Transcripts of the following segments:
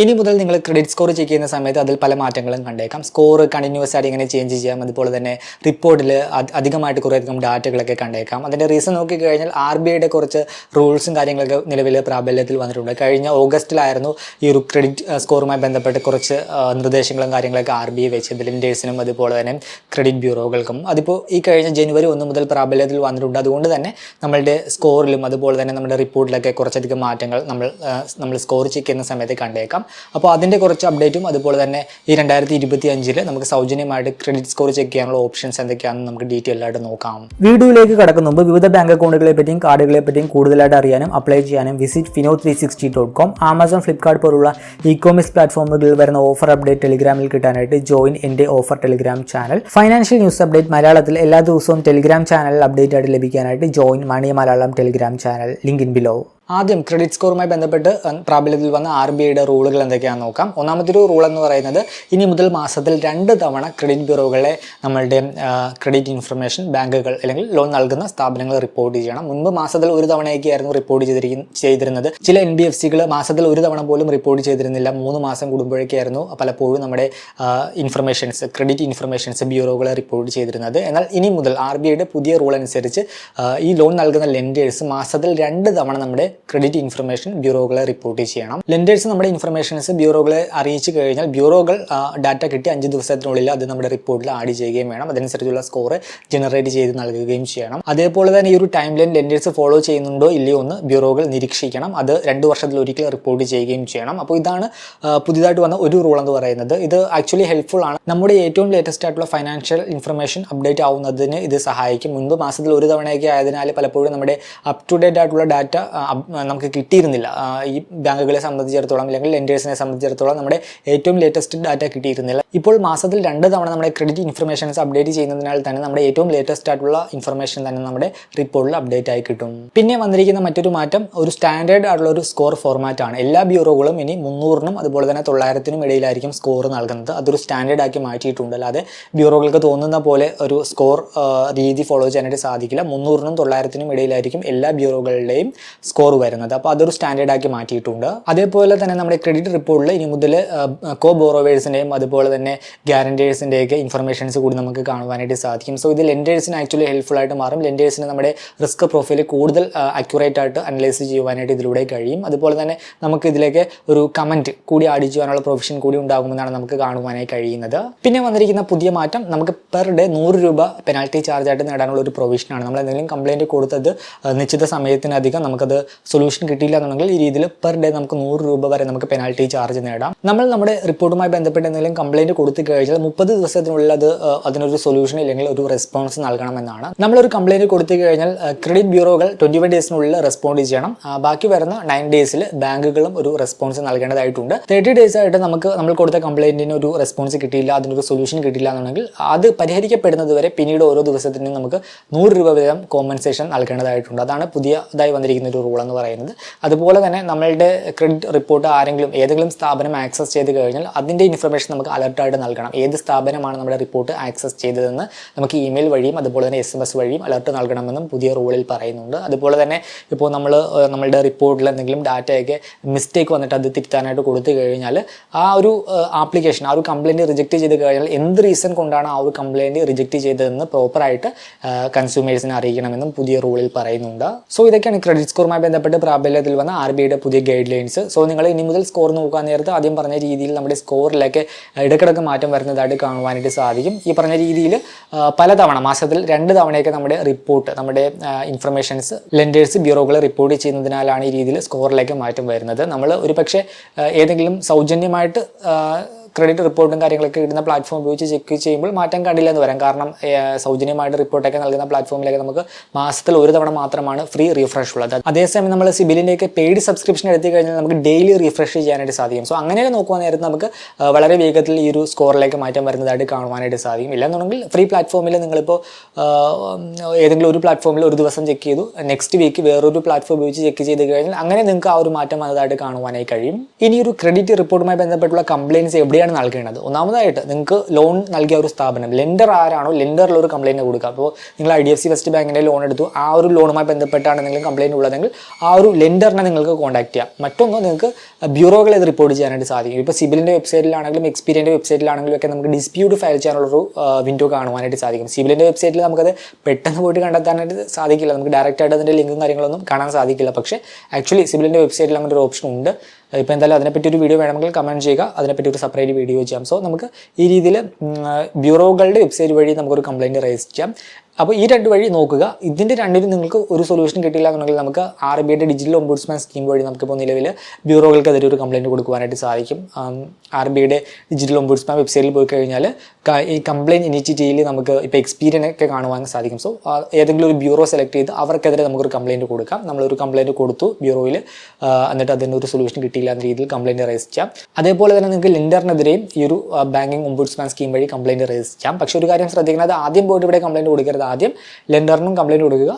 ഇനി മുതൽ നിങ്ങൾ ക്രെഡിറ്റ് സ്കോർ ചെക്ക് ചെയ്യുന്ന സമയത്ത് അതിൽ പല മാറ്റങ്ങളും കണ്ടേക്കാം. സ്കോർ കണ്ടിന്യൂസ് ആയിട്ട് ഇങ്ങനെ ചേഞ്ച് ചെയ്യാം. അതുപോലെ തന്നെ റിപ്പോർട്ടിൽ അധികമായിട്ട് കുറേയധികം ഡാറ്റകളൊക്കെ കണ്ടേക്കാം. അതിന്റെ റീസൺ നോക്കിക്കഴിഞ്ഞാൽ ആർ ബി ഐയുടെ കുറച്ച് റൂൾസും കാര്യങ്ങളൊക്കെ നിലവിൽ പ്രാബല്യത്തിൽ വന്നിട്ടുണ്ട്. കഴിഞ്ഞ ഓഗസ്റ്റിലായിരുന്നു ഈ ഒരു ക്രെഡിറ്റ് സ്കോറുമായി ബന്ധപ്പെട്ട് കുറച്ച് നിർദ്ദേശങ്ങളും കാര്യങ്ങളൊക്കെ ആർ ബി ഐ വെച്ച് ലിൻഡേഴ്സിനും അതുപോലെ തന്നെ ക്രെഡിറ്റ് ബ്യൂറോകൾക്കും അതിപ്പോൾ ഈ കഴിഞ്ഞ ജനുവരി ഒന്ന് മുതൽ പ്രാബല്യത്തിൽ വന്നിട്ടുണ്ട്. അതുകൊണ്ട് തന്നെ നമ്മളുടെ സ്കോറിലും അതുപോലെ തന്നെ നമ്മുടെ റിപ്പോർട്ടിലൊക്കെ കുറച്ചധികം മാറ്റങ്ങൾ നമ്മൾ നമ്മൾ സ്കോർ ചെക്ക് ചെയ്യുന്ന സമയത്ത് കണ്ടേക്കാം. അപ്പോൾ അതിന്റെ കുറച്ച് അപ്ഡേറ്റും അതുപോലെ തന്നെ ഈ രണ്ടായിരത്തി ഇരുപത്തി അഞ്ചിൽ നമുക്ക് സൗജന്യമായിട്ട് ക്രെഡിറ്റ് സ്കോർ ചെക്ക് ചെയ്യാനുള്ള ഓപ്ഷൻസ് എന്തൊക്കെയാണെന്ന് നമുക്ക് ഡീറ്റെയിൽ ആയിട്ട് നോക്കാം. വീഡിയോയിലേക്ക് കടക്കുന്ന മുമ്പ് വിവിധ ബാങ്ക് അക്കൗണ്ടുകളെ പറ്റിയും കാർഡുകളെ പറ്റിയും കൂടുതലായിട്ട് അറിയാനും അപ്ലൈ ചെയ്യാനും visit Fino three sixty dot com Amazon Flipkart പോലുള്ള ഇ കോമേഴ്സ് പ്ലാറ്റ്ഫോമുകളിൽ വരുന്ന ഓഫർ അപ്ഡേറ്റ് ടെലിഗ്രാമിൽ കിട്ടാനായിട്ട് ജോയിൻ എന്റെ offer Telegram channel financial news update മലയാളത്തിൽ എല്ലാ ദിവസവും ടെലിഗ്രാം ചാനൽ അപ്ഡേറ്റ് ആയിട്ട് ലഭിക്കാനായിട്ട് join money Malayalam Telegram channel link in below ആദ്യം ക്രെഡിറ്റ് സ്കോറുമായി ബന്ധപ്പെട്ട് പ്രാബല്യത്തിൽ വന്ന ആർ ബി ഐയുടെ റൂളുകൾ എന്തൊക്കെയാണെന്ന് നോക്കാം. ഒന്നാമത്തെ ഒരു റൂൾ എന്ന് പറയുന്നത് ഇനി മുതൽ മാസത്തിൽ രണ്ട് തവണ ക്രെഡിറ്റ് ബ്യൂറോകളെ നമ്മളുടെ ക്രെഡിറ്റ് ഇൻഫർമേഷൻ ബാങ്കുകൾ അല്ലെങ്കിൽ ലോൺ നൽകുന്ന സ്ഥാപനങ്ങൾ റിപ്പോർട്ട് ചെയ്യണം. മുൻപ് മാസത്തിൽ ഒരു തവണയൊക്കെയായിരുന്നു റിപ്പോർട്ട് ചെയ്തിരിക്കുന്ന ചെയ്തിരുന്നത്. ചില എൻ ബി എഫ് സികൾ മാസത്തിൽ ഒരു തവണ പോലും റിപ്പോർട്ട് ചെയ്തിരുന്നില്ല. മൂന്ന് മാസം കൂടുമ്പോഴേക്കായിരുന്നു പലപ്പോഴും നമ്മുടെ ഇൻഫർമേഷൻസ് ക്രെഡിറ്റ് ഇൻഫർമേഷൻസ് ബ്യൂറോകളെ റിപ്പോർട്ട് ചെയ്തിരുന്നത്. എന്നാൽ ഇനി മുതൽ ആർ ബി ഐയുടെ പുതിയ റൂൾ അനുസരിച്ച് ഈ ലോൺ നൽകുന്ന ലെൻഡേഴ്സ് മാസത്തിൽ രണ്ട് തവണ നമ്മുടെ ക്രെഡിറ്റ് ഇൻഫർമേഷൻ ബ്യൂറോകളെ റിപ്പോർട്ട് ചെയ്യണം. ലെൻഡേഴ്സ് നമ്മുടെ ഇൻഫർമേഷൻസ് ബ്യൂറോകളെ അറിയിച്ചു കഴിഞ്ഞാൽ ബ്യൂറോകൾ ഡാറ്റ കിട്ടി അഞ്ച് ദിവസത്തിനുള്ളിൽ അത് നമ്മുടെ റിപ്പോർട്ടിൽ ആഡ് ചെയ്യുകയും വേണം. അതനുസരിച്ചുള്ള സ്കോർ ജനറേറ്റ് ചെയ്ത് നൽകുകയും ചെയ്യണം. അതേപോലെ തന്നെ ഈ ഒരു ടൈം ലൈൻ ലെൻഡേഴ്സ് ഫോളോ ചെയ്യുന്നുണ്ടോ ഇല്ലയോ എന്ന് ബ്യൂറോകൾ നിരീക്ഷിക്കണം. അത് രണ്ട് വർഷത്തിൽ ഒരിക്കൽ റിപ്പോർട്ട് ചെയ്യുകയും ചെയ്യണം. അപ്പോൾ ഇതാണ് പുതിയതായിട്ട് വന്ന ഒരു റൂൾ എന്ന് പറയുന്നത്. ഇത് ആക്ച്വലി ഹെൽപ്ഫുൾ ആണ്. നമ്മുടെ ഏറ്റവും ലേറ്റസ്റ്റ് ആയിട്ടുള്ള ഫൈനാൻഷ്യൽ ഇൻഫർമേഷൻ അപ്ഡേറ്റ് ആവുന്നതിന് ഇത് സഹായിക്കും. മുൻപ് മാസത്തിൽ ഒരു തവണയൊക്കെ ആയതിനാൽ പലപ്പോഴും നമ്മുടെ അപ് ടു ഡേറ്റ് ആയിട്ടുള്ള ഡാറ്റ നമുക്ക് കിട്ടിയിരുന്നില്ല. ഈ ബാങ്കുകളെ സംബന്ധിച്ചിടത്തോളം അല്ലെങ്കിൽ ലെൻഡേഴ്സിനെ സംബന്ധിച്ചിടത്തോളം നമ്മുടെ ഏറ്റവും ലേറ്റസ്റ്റ് ഡാറ്റ കിട്ടിയിരുന്നില്ല. ഇപ്പോൾ മാസത്തിൽ രണ്ട് തവണ നമ്മുടെ ക്രെഡിറ്റ് ഇൻഫർമേഷൻസ് അപ്ഡേറ്റ് ചെയ്യുന്നതിനാൽ തന്നെ നമ്മുടെ ഏറ്റവും ലേറ്റസ്റ്റ് ആയിട്ടുള്ള ഇൻഫർമേഷൻ തന്നെ നമ്മുടെ റിപ്പോർട്ടിൽ അപ്ഡേറ്റ് ആയി കിട്ടും. പിന്നെ വന്നിരിക്കുന്ന മറ്റൊരു മാറ്റം ഒരു സ്റ്റാൻഡേർഡ് ആയിട്ടുള്ള ഒരു സ്കോർ ഫോർമാറ്റ് ആണ്. എല്ലാ ബ്യൂറോകളും ഇനി മുന്നൂറിനും അതുപോലെ തന്നെ തൊള്ളായിരത്തിനും ഇടയിലായിരിക്കും സ്കോർ നൽകുന്നത്. അതൊരു സ്റ്റാൻഡേർഡ് ആക്കി മാറ്റിയിട്ടുണ്ട്. അല്ലാതെ ബ്യൂറോകൾക്ക് തോന്നുന്ന പോലെ ഒരു സ്കോർ രീതി ഫോളോ ചെയ്യാനായിട്ട് സാധിക്കില്ല. മുന്നൂറിനും തൊള്ളായിരത്തിനും ഇടയിലായിരിക്കും എല്ലാ ബ്യൂറോകളുടെയും സ്കോർ വരുന്നത്. അപ്പോൾ അതൊരു സ്റ്റാൻഡേർഡ് ആക്കി മാറ്റിയിട്ടുണ്ട്. അതേപോലെ തന്നെ നമ്മുടെ ക്രെഡിറ്റ് റിപ്പോർട്ടിൽ ഇനി മുതൽ കോ ബോറോവേഴ്സിന്റെയും അതുപോലെ തന്നെ ഗ്യാരണ്ടേഴ്സിന്റെയൊക്കെ ഇൻഫർമേഷൻസ് കൂടി നമുക്ക് കാണുവാനായിട്ട് സാധിക്കും. സോ ഇത് ലെൻഡേഴ്സിന് ആക്ച്വലി ഹെൽപ്ഫുൾ ആയിട്ട് മാറും. ലെൻഡേഴ്സിന് നമ്മുടെ റിസ്ക് പ്രൊഫൈൽ കൂടുതൽ അക്യുറേറ്റ് ആയിട്ട് അനലൈസ് ചെയ്യുവാനായിട്ട് ഇതിലൂടെ കഴിയും. അതുപോലെ തന്നെ നമുക്ക് ഇതിലേക്ക് ഒരു കമന്റ് കൂടി ആഡ് ചെയ്യാനുള്ള പ്രൊവിഷൻ കൂടി ഉണ്ടാകുമെന്നാണ് നമുക്ക് കാണുവാനായി കഴിയുന്നത്. പിന്നെ വന്നിരിക്കുന്ന പുതിയ മാറ്റം നമുക്ക് പെർ ഡേ നൂറ് രൂപ പെനാൽറ്റി ചാർജ് ആയിട്ട് നേടാനുള്ള ഒരു പ്രൊവിഷനാണ് നമ്മൾ എന്തെങ്കിലും കംപ്ലയിന്റ് കൊടുത്തത് നിശ്ചിത സമയത്തിനധികം നമുക്കത് സൊല്യൂഷൻ കിട്ടിയില്ല എന്നുണ്ടെങ്കിൽ ഈ രീതിയിൽ പെർ ഡേ നമുക്ക് നൂറ് രൂപ വരെ നമുക്ക് പെനാൽറ്റി ചാർജ് നേടാം. നമ്മൾ നമ്മുടെ റിപ്പോർട്ടുമായി ബന്ധപ്പെട്ട് എന്തെങ്കിലും കംപ്ലൈന്റ് കൊടുത്തു കഴിഞ്ഞാൽ മുപ്പത് ദിവസത്തിനുള്ളിൽ അത് അതിനൊരു സൊല്യൂഷൻ ഇല്ലെങ്കിൽ ഒരു റെസ്പോൺസ് നൽകണമെന്നാണ്. നമ്മളൊരു കംപ്ലൈന്റ് കൊടുത്തു കഴിഞ്ഞാൽ ക്രെഡിറ്റ് ബ്യൂറോകൾ ട്വന്റി വൺ ഡേയ്സിനുള്ളിൽ റെസ്പോണ്ട് ചെയ്യണം. ബാക്കി വരുന്ന നയൻ ഡേയ്സിൽ ബാങ്കുകളും ഒരു റെസ്പോൺസ് നൽകേണ്ടതായിട്ടുണ്ട്. തേർട്ടി ഡേയ്സ് ആയിട്ട് നമുക്ക് നമ്മൾ കൊടുത്ത കംപ്ലൈന്റിന് ഒരു റെസ്പോൺസ് കിട്ടിയില്ല അതിനൊരു സൊല്യൂഷൻ കിട്ടിയില്ല എന്നുണ്ടെങ്കിൽ അത് പരിഹരിക്കപ്പെടുന്നത് വരെ പിന്നീട് ഓരോ ദിവസത്തിനും നമുക്ക് നൂറ് രൂപ വീതം കോമ്പൻസേഷൻ നൽകേണ്ടതായിട്ടുണ്ട്. അതാണ് പുതിയതായി വന്നിരിക്കുന്ന ഒരു റൂൾ എന്ന് പറയുന്നത്. അതുപോലെ തന്നെ നമ്മളുടെ ക്രെഡിറ്റ് റിപ്പോർട്ട് ആരെങ്കിലും ഏതെങ്കിലും സ്ഥാപനം ആക്സസ് ചെയ്ത് കഴിഞ്ഞാൽ അതിന്റെ ഇൻഫർമേഷൻ നമുക്ക് അലർട്ടായിട്ട് നൽകണം. ഏത് സ്ഥാപനമാണ് നമ്മുടെ റിപ്പോർട്ട് ആക്സസ് ചെയ്തതെന്ന് നമുക്ക് ഇമെയിൽ വഴിയും അതുപോലെ തന്നെ എസ് എം എസ് വഴിയും അലർട്ട് നൽകണമെന്നും പുതിയ റൂളിൽ പറയുന്നുണ്ട്. അതുപോലെ തന്നെ ഇപ്പോൾ നമ്മൾ നമ്മളുടെ റിപ്പോർട്ടിൽ എന്തെങ്കിലും ഡാറ്റയൊക്കെ മിസ്റ്റേക്ക് വന്നിട്ട് അത് തിരുത്താനായിട്ട് കൊടുത്തു കഴിഞ്ഞാൽ ആ ഒരു ആപ്ലിക്കേഷൻ ആ ഒരു കംപ്ലയിന്റ് റിജക്റ്റ് ചെയ്ത് കഴിഞ്ഞാൽ എന്ത് റീസൺ കൊണ്ടാണ് ആ ഒരു കംപ്ലയിന്റ് റിജക്റ്റ് ചെയ്തതെന്ന് പ്രോപ്പറായിട്ട് കൺസ്യൂമേഴ്സിനെ അറിയിക്കണമെന്നും പുതിയ റൂളിൽ പറയുന്നുണ്ട്. സോ ഇതൊക്കെയാണ് ക്രെഡിറ്റ് സ്കോറുമായി ബന്ധപ്പെട്ട് പ്രാബല്യത്തിൽ വന്ന ആർ ബി ഐയുടെ പുതിയ ഗൈഡ് ലൈൻസ് സോ നിങ്ങൾ ഇനി മുതൽ സ്കോർ നോക്കാൻ നേരത്ത് ആദ്യം പറഞ്ഞ രീതിയിൽ നമ്മുടെ സ്കോറിലേക്ക് ഇടയ്ക്കിടയ്ക്ക് മാറ്റം വരുന്നതായിട്ട് കാണുവാനായിട്ട് സാധിക്കും. ഈ പറഞ്ഞ രീതിയിൽ പലതവണ മാസത്തിൽ രണ്ട് തവണയൊക്കെ നമ്മുടെ റിപ്പോർട്ട് നമ്മുടെ ഇൻഫർമേഷൻസ് ലെൻഡേഴ്സ് ബ്യൂറോകൾ റിപ്പോർട്ട് ചെയ്യുന്നതിനാലാണ് ഈ രീതിയിൽ സ്കോറിലേക്ക് മാറ്റം വരുന്നത്. നമ്മൾ ഒരു പക്ഷേ ഏതെങ്കിലും സൗജന്യമായിട്ട് ക്രെഡിറ്റ് റിപ്പോർട്ടും കാര്യങ്ങളൊക്കെ ഇടുന്ന പ്ലാറ്റ്ഫോം ഉപയോഗിച്ച് ചെക്ക് ചെയ്യുമ്പോൾ മാറ്റം കണ്ടില്ല എന്ന് വരാം കാരണം സൗജന്യമായിട്ട് റിപ്പോർട്ടൊക്കെ നൽകുന്ന പ്ലാറ്റ്ഫോമിലേക്ക് നമുക്ക് മാസത്തിൽ ഒരു തവണ മാത്രമാണ് ഫ്രീ റീഫ്രഷ് ഉള്ളത്. അതേസമയം നമ്മൾ സിബിലിന്റെയൊക്കെ പെയ്ഡ് സബ്സ്ക്രിപ്ഷൻ എടുത്തു കഴിഞ്ഞാൽ നമുക്ക് ഡെയിലി റീഫ്രഷ് ചെയ്യാനായിട്ട് സാധിക്കും. സോ അങ്ങനെയൊക്കെ നോക്കുവാൻ നേരത്തെ നമുക്ക് വളരെ വേഗത്തിൽ ഈ ഒരു സ്കോറിലേക്ക് മാറ്റം വരുന്നതായിട്ട് കാണുവാനായിട്ട് സാധിക്കും. ഇല്ലെന്നുണ്ടെങ്കിൽ ഫ്രീ പ്ലാറ്റ്ഫോമിൽ നിങ്ങളിപ്പോൾ ഏതെങ്കിലും ഒരു പ്ലാറ്റ്ഫോമിൽ ഒരു ദിവസം ചെക്ക് ചെയ്തു. നെക്സ്റ്റ് വീക്ക് വേറൊരു പ്ലാറ്റ്ഫോം ഉപയോഗിച്ച് ചെക്ക് ചെയ്ത് കഴിഞ്ഞാൽ അങ്ങനെ നിങ്ങൾക്ക് ആ ഒരു മാറ്റം വന്നതായിട്ട് കാണുവാനായി കഴിയും. ഇനി ഒരു ക്രെഡിറ്റ് റിപ്പോർട്ടുമായി ബന്ധപ്പെട്ടുള്ള കംപ്ലയിൻസ് എവിടെയാണ് എവിടെയാണ് നൽകേണ്ടത്. ഒന്നാമതായിട്ട് നിങ്ങൾക്ക് ലോൺ നൽകിയ ഒരു സ്ഥാപനം ലെൻഡർ ആരാണോ ലെൻഡറിൽ ഒരു കംപ്ലയിന്റ് കൊടുക്കുക. അപ്പോൾ നിങ്ങൾ I D F C first ബാങ്കിന്റെ ലോൺ എടുത്തു ആ ഒരു ലോണുമായി ബന്ധപ്പെട്ടാണ് എന്തെങ്കിലും കംപ്ലയിന്റ് ഉള്ളതെങ്കിൽ ആ ഒരു ലെൻഡറിനെ നിങ്ങൾക്ക് കോൺടാക്ട് ചെയ്യാം. മറ്റൊന്ന് നിങ്ങൾക്ക് ബ്യൂറോകളെ ഇത് റിപ്പോർട്ട് ചെയ്യാനായിട്ട് സാധിക്കും. ഇപ്പോൾ സിബിലിന്റെ വെബ്സൈറ്റിലാണെങ്കിലും എക്സ്പീരിയന്റെ വെബ്സൈറ്റിലാണെങ്കിലും ഒക്കെ നമുക്ക് ഡിസ്പ്യൂട്ട് ഫയൽ ചെയ്യാനുള്ളൊരു വിൻഡോ കാണുവാനായിട്ട് സാധിക്കും. സിബിലിന്റെ വെബ്സൈറ്റിൽ നമുക്കത് പെട്ടെന്ന് പോയിട്ട് കണ്ടെത്താനായിട്ട് സാധിക്കില്ല. നമുക്ക് ഡയറക്റ്റായിട്ട് അതിന്റെ ലിങ്കും കാര്യങ്ങളൊന്നും കാണാൻ സാധിക്കില്ല. പക്ഷേ ആക്ച്വലി സിബിലിന്റെ വെബ്സൈറ്റിൽ അങ്ങനെ ഒരു ഓപ്ഷൻ ഉണ്ട്. ഇപ്പോൾ എന്തായാലും അതിനെപ്പറ്റി ഒരു വീഡിയോ വേണമെങ്കിൽ കമന്റ് ചെയ്യുക. അതിനെപ്പറ്റി ഒരു സെപ്പറേറ്റ് വീഡിയോ ചെയ്യാം. സോ നമുക്ക് ഈ രീതിയിൽ ബ്യൂറോകളുടെ വെബ്സൈറ്റ് വഴി നമുക്കൊരു കംപ്ലയിന്റ് റേസ് ചെയ്യാം. അപ്പോൾ ഈ രണ്ട് വഴി നോക്കുക. ഇതിന്റെ രണ്ടിനും നിങ്ങൾക്ക് ഒരു സൊല്യൂഷൻ കിട്ടിയില്ല എന്നുണ്ടെങ്കിൽ നമുക്ക് ആർ ബി ഐയുടെ ഡിജിറ്റൽ ഒംബുഡ്സ്മാൻ സ്കീം വഴി നമുക്കിപ്പോൾ നിലവിൽ ബ്യൂറോകൾക്കെതിരെ ഒരു കംപ്ലയിന്റ് കൊടുക്കുവാനായിട്ട് സാധിക്കും. ആർ ബി ഐയുടെ ഡിജിറ്റൽ ഒംബുഡ്സ്മാൻ വെബ്സൈറ്റിൽ പോയി കഴിഞ്ഞാൽ ഈ കംപ്ലയിന്റ് ഇനിഷ്യേറ്റീവിൽ നമുക്ക് ഇപ്പോൾ എക്സ്പീരിയൻസ് ഒക്കെ കാണുവാൻ സാധിക്കും. സോ ഏതെങ്കിലും ഒരു ബ്യൂറോ സെലക്ട് ചെയ്ത് അവർക്കെതിരെ നമുക്കൊരു കംപ്ലയിന്റ് കൊടുക്കാം. നമ്മളൊരു കംപ്ലയിന്റ് കൊടുത്തു ബ്യൂറോയിൽ എന്നിട്ട് അതിന് ഒരു സൊല്യൂഷൻ കിട്ടിയില്ല എന്ന രീതിയിൽ കംപ്ലയിന്റ് റേസ് ചെയ്യാം. അതേപോലെ തന്നെ നിങ്ങൾക്ക് ലിൻഡറിനെതിരെയും ഈ ഒരു ബാങ്കിങ് ഒംബുഡ്സ്മാൻ സ്കീം വഴി കംപ്ലയിന്റ് റേസ് ചെയ്യാം. പക്ഷേ ഒരു കാര്യം ശ്രദ്ധിക്കുന്നത് ആദ്യം പോയിട്ട് ഇവിടെ കംപ്ലയിന്റ് കൊടുക്കരുത് ആദ്യം ലെൻഡറിനും കംപ്ലയിന്റ് കൊടുക്കുക.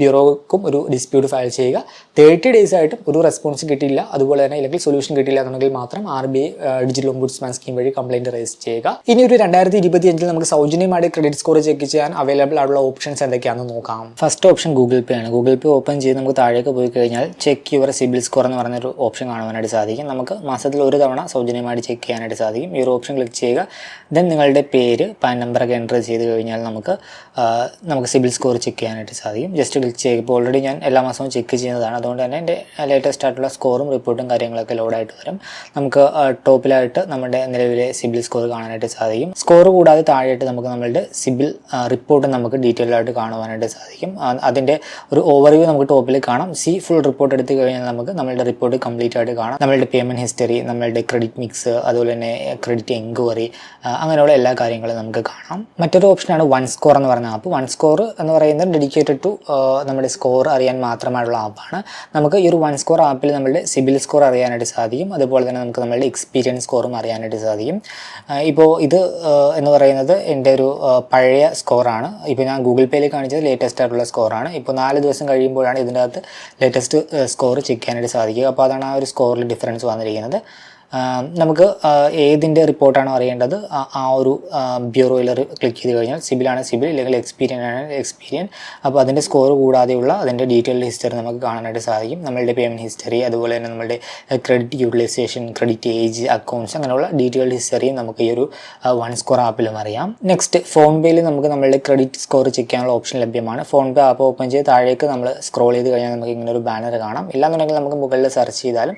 ബ്യൂറോക്കും ഒരു ഡിസ്പ്യൂട്ട് ഫയൽ ചെയ്യുക. തേർട്ടി ഡേയ്സ് ആയിട്ടും ഒരു റെസ്പോൺസ് കിട്ടിയില്ല. അതുപോലെ തന്നെ ഇല്ലെങ്കിൽ സൊല്യൂഷൻ കിട്ടിയില്ല എന്നുണ്ടെങ്കിൽ മാത്രം R B digital ombudsman scheme വഴി കംപ്ലയിന്റ് റേസ് ചെയ്യുക. ഇനി ഒരു രണ്ടായിരത്തി ഇരുപത്തി അഞ്ചിൽ നമുക്ക് സൗജന്യമായിട്ട് ക്രെഡിറ്റ് സ്കോർ ചെക്ക് ചെയ്യാൻ അവൈലബിൾ ആയിട്ടുള്ള ഓപ്ഷൻസ് എന്തൊക്കെയാണെന്ന് നോക്കാം. ഫസ്റ്റ് ഓപ്ഷൻ ഗൂഗിൾ പേ ആണ്. ഗൂഗിൾ പേ ഓപ്പൺ ചെയ്ത് നമുക്ക് താഴേക്ക് പോയി കഴിഞ്ഞാൽ ചെക്ക് യുവർ സിബിൽ സ്കോർ എന്ന് പറഞ്ഞൊരു ഓപ്ഷൻ കാണുവാനായിട്ട് സാധിക്കും. നമുക്ക് മാസത്തിൽ ഒരു തവണ സൗജന്യമായിട്ട് ചെക്ക് ചെയ്യാനായിട്ട് സാധിക്കും. ഈ ഒരു ഓപ്ഷൻ ക്ലിക്ക് ചെയ്യുക. ദെൻ നിങ്ങളുടെ പേര് പാൻ നമ്പറൊക്കെ എന്റർ ചെയ്ത് കഴിഞ്ഞാൽ നമുക്ക് നമുക്ക് സിബിൽ സ്കോർ ചെക്ക് ചെയ്യാനായിട്ട് സാധിക്കും. ജസ്റ്റ് ക്ലിക്ക് ചെയ്യുക. ഇപ്പോൾ ഓൾറെഡി ഞാൻ എല്ലാ മാസവും ചെക്ക് ചെയ്യുന്നതാണ്. അതുകൊണ്ട് തന്നെ എന്റെ ലേറ്റസ്റ്റ് ആയിട്ടുള്ള സ്കോറും റിപ്പോർട്ടും കാര്യങ്ങളൊക്കെ ലോഡായിട്ട് വരും. നമുക്ക് ടോപ്പിലായിട്ട് നമ്മുടെ നിലവിലെ സിബിൽ സ്കോർ കാണാനായിട്ട് സാധിക്കും. സ്കോർ കൂടാതെ താഴെയായിട്ട് നമുക്ക് നമ്മളുടെ സിബിൽ റിപ്പോർട്ട് നമുക്ക് ഡീറ്റെയിൽ ആയിട്ട് കാണുവാനായിട്ട് സാധിക്കും. അതിന്റെ ഒരു ഓവർവ്യൂ നമുക്ക് ടോപ്പിൽ കാണാം. സി ഫുൾ റിപ്പോർട്ട് എടുത്തു കഴിഞ്ഞാൽ നമുക്ക് നമ്മളുടെ റിപ്പോർട്ട് കംപ്ലീറ്റ് ആയിട്ട് കാണാം. നമ്മളുടെ പേയ്മെന്റ് ഹിസ്റ്ററി നമ്മളുടെ ക്രെഡിറ്റ് മിക്സ് അതുപോലെ തന്നെ ക്രെഡിറ്റ് എൻക്വയറി അങ്ങനെയുള്ള എല്ലാ കാര്യങ്ങളും നമുക്ക് കാണാം. മറ്റൊരു ഓപ്ഷനാണ് വൺ സ്കോർ എന്ന് പറയുന്ന ആപ്പ് വൺ സ്കോർ എന്ന് പറയുന്നത് ഡെഡിക്കേറ്റഡ് ടു നമ്മുടെ സ്കോർ അറിയാൻ മാത്രമായുള്ള ആപ്പാണ് നമുക്ക് ഈ ഒരു വൺ സ്കോർ ആപ്പിൽ നമ്മുടെ സിബിൽ സ്കോർ അറിയാനായിട്ട് സാധിക്കും. അതുപോലെ തന്നെ നമുക്ക് നമ്മളുടെ എക്സ്പീരിയൻസ് സ്കോറും അറിയാനായിട്ട് സാധിക്കും. ഇപ്പോൾ ഇത് എന്ന് പറയുന്നത് എന്റെ ഒരു പഴയ സ്കോറാണ് ഇപ്പോൾ ഞാൻ ഗൂഗിൾ പേയിൽ കാണിച്ചത് ലേറ്റസ്റ്റ് ആയിട്ടുള്ള സ്കോറാണ് ഇപ്പോൾ നാല് ദിവസം കഴിയുമ്പോഴാണ് ഇതിന്റെ അകത്ത് ലേറ്റസ്റ്റ് സ്കോർ ചെക്ക് ചെയ്യാനായിട്ട് സാധിക്കുക. അപ്പോൾ അതാണ് ആ ഒരു സ്കോറിൽ ഡിഫറൻസ് വന്നിരിക്കുന്നത്. നമുക്ക് ഏതിന്റെ റിപ്പോർട്ടാണോ അറിയേണ്ടത്? ആ- ആ ഒരു ബ്യൂറോയിൽ ക്ലിക്ക് ചെയ്ത് കഴിഞ്ഞാൽ സിബിലാണ് സിബിൽ അല്ലെങ്കിൽ എക്സ്പീരിയൻ ആണ് എക്സ്പീരിയൻ. അപ്പോൾ അതിന്റെ സ്കോർ കൂടാതെയുള്ള അതിന്റെ ഡീറ്റെയിൽഡ് ഹിസ്റ്ററി നമുക്ക് കാണാനായിട്ട് സാധിക്കും. നമ്മളുടെ പേയ്മെന്റ് ഹിസ്റ്ററി അതുപോലെ തന്നെ നമ്മളുടെ credit utilisation credit age accounts അങ്ങനെയുള്ള ഡീറ്റെയിൽഡ് ഹിസ്റ്ററിയും നമുക്ക് ഈ ഒരു വൺ സ്കോർ ആപ്പിലും അറിയാം. നെക്സ്റ്റ് ഫോൺ പേയിൽ നമുക്ക് നമ്മളുടെ ക്രെഡിറ്റ് സ്കോർ ചെക്ക് ചെയ്യാനുള്ള ഓപ്ഷൻ ലഭ്യമാണ്. ഫോൺ പേ ആപ്പ് ഓപ്പൺ ചെയ്ത് താഴേക്ക് നമ്മൾ സ്ക്രോൾ ചെയ്ത് കഴിഞ്ഞാൽ നമുക്ക് ഇങ്ങനെ ഒരു ബാനർ കാണാം. ഇല്ലാന്നുണ്ടെങ്കിൽ നമുക്ക് മുകളിൽ സെർച്ച് ചെയ്താലും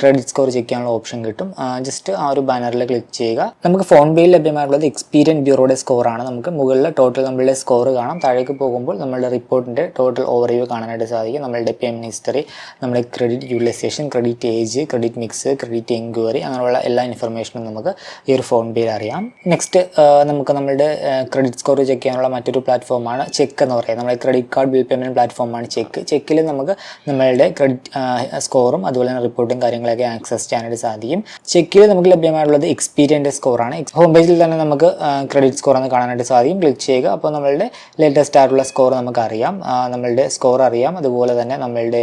ക്രെഡിറ്റ് സ്കോർ ചെക്ക് ചെയ്യാനുള്ള ഓപ്ഷൻ കിട്ടും. ജസ്റ്റ് ആ ഒരു ബാനറിൽ ക്ലിക്ക് ചെയ്യുക. നമുക്ക് ഫോൺ പേയിൽ ലഭ്യമായിട്ടുള്ളത് എക്സ്പീരിയൻ ബ്യൂറോയുടെ സ്കോറാണ് നമുക്ക് മുകളിൽ ടോട്ടൽ നമ്മളുടെ സ്കോർ കാണാം. താഴേക്ക് പോകുമ്പോൾ നമ്മളുടെ റിപ്പോർട്ടിന്റെ ടോട്ടൽ ഓവർവ്യൂ കാണാനായിട്ട് സാധിക്കും. നമ്മളുടെ പേയ്മെന്റ് ഹിസ്റ്ററി നമ്മുടെ credit utilisation credit age credit mix credit enquiry അങ്ങനെയുള്ള എല്ലാ ഇൻഫർമേഷനും നമുക്ക് ഈ ഒരു ഫോൺ പേയിൽ അറിയാം. നെക്സ്റ്റ് നമുക്ക് നമ്മളുടെ ക്രെഡിറ്റ് സ്കോർ ചെക്ക് ചെയ്യാനുള്ള മറ്റൊരു പ്ലാറ്റ്ഫോമാണ് ചെക്ക് എന്ന് പറയുന്നത്. നമ്മുടെ ക്രെഡിറ്റ് കാർഡ് ബിൽ പേയ്മെന്റ് പ്ലാറ്റ്ഫോമാണ് ചെക്ക് ചെക്കിൽ നമുക്ക് നമ്മളുടെ ക്രെഡിറ്റ് സ്കോറും അതുപോലെ തന്നെ റിപ്പോർട്ടും കാര്യങ്ങളൊക്കെ ആക്സസ് ചെയ്യാനായിട്ട് സാധിക്കും. ചെക്കിൽ നമുക്ക് ലഭ്യമായിട്ടുള്ളത് എക്സ്പീരിയന്റെ സ്കോറാണ് ഹോം പേജിൽ തന്നെ നമുക്ക് ക്രെഡിറ്റ് സ്കോർ എന്ന് കാണാനായിട്ട് സാധിക്കും. ക്ലിക്ക് ചെയ്യുക. അപ്പോൾ നമ്മളുടെ ലേറ്റസ്റ്റ് ആയിട്ടുള്ള സ്കോർ നമുക്ക് അറിയാം. നമ്മളുടെ സ്കോർ അറിയാം. അതുപോലെ തന്നെ നമ്മളുടെ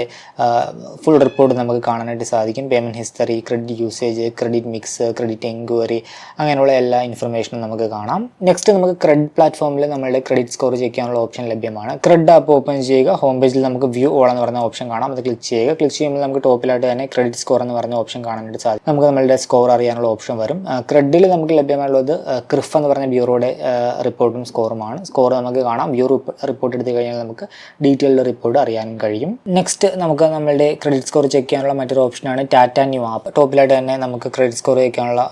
ഫുൾ റിപ്പോർട്ട് നമുക്ക് കാണാനായിട്ട് സാധിക്കും. Payment history credit usage credit mix credit enquiry അങ്ങനെയുള്ള എല്ലാ ഇൻഫർമേഷനും നമുക്ക് കാണാം. നെക്സ്റ്റ് നമുക്ക് ക്രെഡിറ്റ് പ്ലാറ്റ്ഫോമിൽ നമ്മളുടെ ക്രെഡിറ്റ് സ്കോർ ചെക്ക് ചെയ്യാനുള്ള ഓപ്ഷൻ ലഭ്യമാണ്. ക്രെഡ് ആപ്പ് ഓപ്പൺ ചെയ്യുക. ഹോം പേജിൽ നമുക്ക് വ്യൂ ഓൾ എന്ന് പറഞ്ഞ ഓപ്ഷൻ കാണാം. അത് ക്ലിക്ക് ചെയ്യുക. ക്ലിക്ക് ചെയ്യുമ്പോൾ നമുക്ക് ടോപ്പിലായിട്ട് തന്നെ ക്രെഡിറ്റ് സ്കോർ എന്ന് പറഞ്ഞ ഓപ്ഷൻ കാണാനായിട്ട് സാധിക്കും. നമുക്ക് നമ്മളുടെ സ്കോർ അറിയാനുള്ള ഓപ്ഷൻ വരും. ക്രെഡിൽ നമുക്ക് ലഭ്യമായുള്ളത് ക്രിഫ് എന്ന് പറഞ്ഞ ബ്യൂറോയുടെ റിപ്പോർട്ടും സ്കോറുമാണ് സ്കോർ നമുക്ക് കാണാം. ബ്യൂറോ റിപ്പോർട്ട് എടുത്തു കഴിഞ്ഞാൽ നമുക്ക് ഡീറ്റെയിൽഡ് റിപ്പോർട്ട് അറിയാനും കഴിയും. നെക്സ്റ്റ് നമുക്ക് നമ്മളുടെ ക്രെഡിറ്റ് സ്കോർ ചെക്ക് ചെയ്യാനുള്ള മറ്റൊരു ഓപ്ഷനാണ് ടാറ്റ ന്യൂ ആപ്പ് ടോപ്പിലായിട്ട് തന്നെ നമുക്ക് ക്രെഡിറ്റ് സ്കോർ ചെയ്യാനുള്ള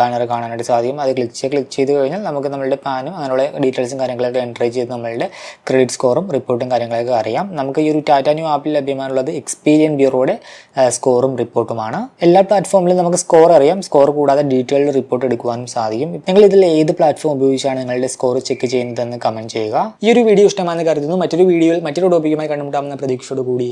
ബാനർ കാണാനായിട്ട് സാധിക്കും. അത് ക്ലിക്ക് ചെയ്ത് ക്ലിക്ക് ചെയ്ത് കഴിഞ്ഞാൽ നമുക്ക് നമ്മളുടെ പാനും അങ്ങനെയുള്ള ഡീറ്റെയിൽസും കാര്യങ്ങളൊക്കെ എൻട്രി ചെയ്ത് നമ്മളുടെ ക്രെഡിറ്റ് സ്കോറും റിപ്പോർട്ടും കാര്യങ്ങളൊക്കെ അറിയാം. നമുക്ക് ഈ ഒരു ടാറ്റ ന്യൂ ആപ്പിൽ ലഭ്യമായുള്ളത് എക്സ്പീരിയൻ ബ്യൂറോയുടെ സ്കോറും റിപ്പോർട്ടുമാണ് എല്ലാ പ്ലാറ്റ്ഫോമിലും നമുക്ക് സ്കോർ അറിയാം. സ്കോർ കൂടാതെ ഡീറ്റെയിൽഡ് റിപ്പോർട്ട് എടുക്കുവാനും സാധിക്കും. നിങ്ങൾ ഇതിൽ ഏത് പ്ലാറ്റ്ഫോം ഉപയോഗിച്ചാണ് നിങ്ങളുടെ സ്കോർ ചെക്ക് ചെയ്യുന്നതെന്ന് കമന്റ് ചെയ്യുക. ഈ ഒരു വീഡിയോ ഇഷ്ടമാണെന്ന് കരുതുന്നു. മറ്റൊരു വീഡിയോയിൽ മറ്റൊരു ടോപ്പിക്കുമായി കണ്ടുമുട്ടാമെന്ന പ്രതീക്ഷയോട് കൂടി